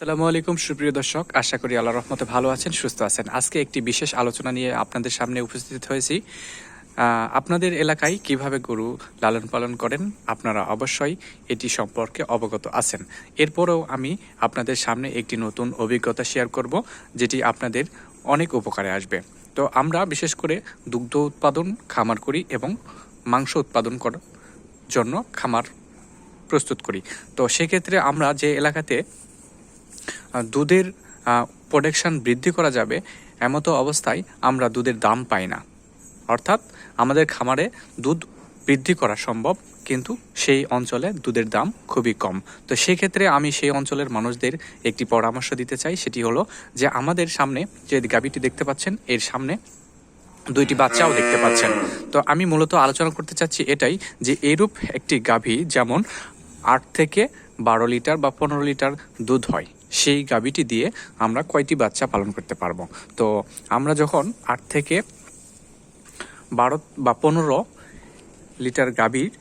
আসসালামু আলাইকুম, সুপ্রিয় দর্শক। আশা করি আল্লাহ রহমতে ভালো আছেন, সুস্থ আছেন। আজকে একটি বিশেষ আলোচনা নিয়ে আপনাদের সামনে উপস্থিত হয়েছি। আপনাদের এলাকায় কীভাবে গরু লালন পালন করেন, আপনারা অবশ্যই এটি সম্পর্কে অবগত আছেন। এরপরেও আমি আপনাদের সামনে একটি নতুন অভিজ্ঞতা শেয়ার করব, যেটি আপনাদের অনেক উপকারে আসবে। তো আমরা বিশেষ করে দুগ্ধ উৎপাদন, খামার করি এবং মাংস উৎপাদন করার জন্য খামার প্রস্তুত করি। তো সেক্ষেত্রে আমরা যে এলাকাতে দুধের প্রোডাকশান বৃদ্ধি করা যাবে, এমতো অবস্থায় আমরা দুধের দাম পাই না। অর্থাৎ আমাদের খামারে দুধ বৃদ্ধি করা সম্ভব, কিন্তু সেই অঞ্চলে দুধের দাম খুবই কম। তো সেক্ষেত্রে আমি সেই অঞ্চলের মানুষদের একটি পরামর্শ দিতে চাই, সেটি হলো যে আমাদের সামনে যে গাবিটি দেখতে পাচ্ছেন, এর সামনে দুইটি বাচ্চাও দেখতে পাচ্ছেন। তো আমি মূলত আলোচনা করতে চাচ্ছি এটাই যে এরূপ একটি গাভী যেমন আট থেকে বারো লিটার বা পনেরো লিটার দুধ হয় সেই গাভীটি দিয়ে আমরা কয়টি বাচ্চা পালন করতে পারব? তো আমরা যখন আট থেকে বারো বা পনেরো লিটার গাভীর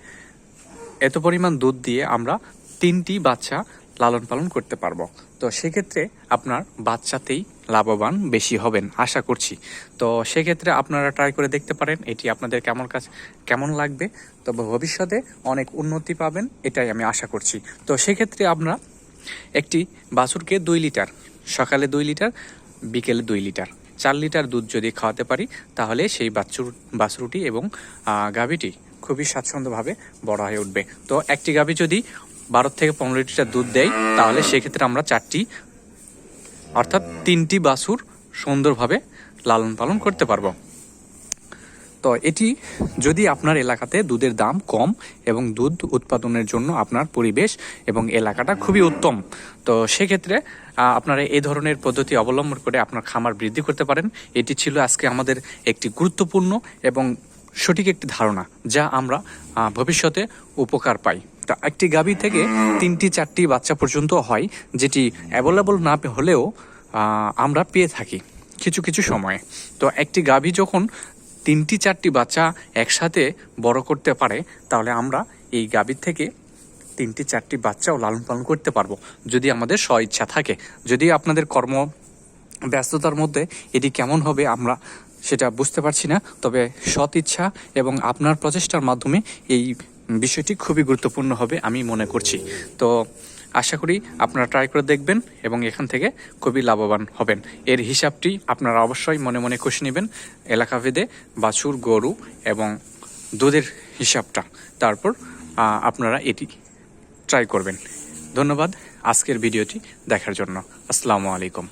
এত পরিমাণ দুধ দিয়ে আমরা তিনটি বাচ্চা লালন পালন করতে পারব। তো সেক্ষেত্রে আপনার বাচ্চাতেই লাভবান বেশি হবেন, আশা করছি। তো সেক্ষেত্রে আপনারা ট্রাই করে দেখতে পারেন এটি আপনাদের কেমন কাজ, কেমন লাগবে। তবে ভবিষ্যতে অনেক উন্নতি পাবেন, এটাই আমি আশা করছি। তো সেক্ষেত্রে আমরা একটি বাছুরকে দুই লিটার, সকালে দুই লিটার, বিকেলে দুই লিটার। চার লিটার দুধ যদি খাওয়াতে পারি, তাহলে সেই বাছুর, বাছুরটি এবং গাভীটি খুবই স্বাচ্ছন্দ্যভাবে বড় হয়ে উঠবে। তো একটি গাভী যদি বারো থেকে পনেরো লিটার দুধ দেয়, তাহলে সেক্ষেত্রে আমরা চারটি, অর্থাৎ তিনটি বাছুর সুন্দরভাবে লালন পালন করতে পারব। তো এটি যদি আপনার এলাকাতে দুধের দাম কম এবং দুধ উৎপাদনের জন্য আপনার পরিবেশ এবং এলাকাটা খুবই উত্তম, তো সেক্ষেত্রে আপনারা এই ধরনের পদ্ধতি অবলম্বন করে আপনার খামার বৃদ্ধি করতে পারেন। এটি ছিল আজকে আমাদের একটি গুরুত্বপূর্ণ এবং সঠিক একটি ধারণা যা আমরা ভবিষ্যতে উপকার পাই। তা একটি গাভী থেকে তিনটি, চারটি বাচ্চা পর্যন্ত হয়, যেটি অ্যাভেলেবল না হলেও আমরা পেয়ে থাকি কিছু কিছু সময়ে। তো একটি গাভী যখন তিনটি চারটি বাচ্চা একসাথে বড় করতে পারে, তাহলে আমরা এই গাভীর থেকে তিনটি চারটি বাচ্চাও লালন পালন করতে পারব, যদি আমাদের স্ব ইচ্ছা থাকে। যদি আপনাদের কর্ম ব্যস্ততার মধ্যে এটি কেমন হবে আমরা সেটা বুঝতে পারছি না, তবে সৎ ইচ্ছা এবং আপনার প্রচেষ্টার মাধ্যমে এই বিষয়টি খুবই গুরুত্বপূর্ণ হবে আমি মনে করছি। তো আশা করি আপনারা ট্রাই করে দেখবেন এবং এখান থেকে খুবই লাভবান হবেন। এর হিসাবটি আপনারা অবশ্যই মনে মনে খুশি নেবেন। এলাকাভেদে বাছুর, গরু এবং দুধের হিসাবটা। তারপর আপনারা এটি ট্রাই করবেন। ধন্যবাদ আজকের ভিডিওটি দেখার জন্য। আসসালামু আলাইকুম।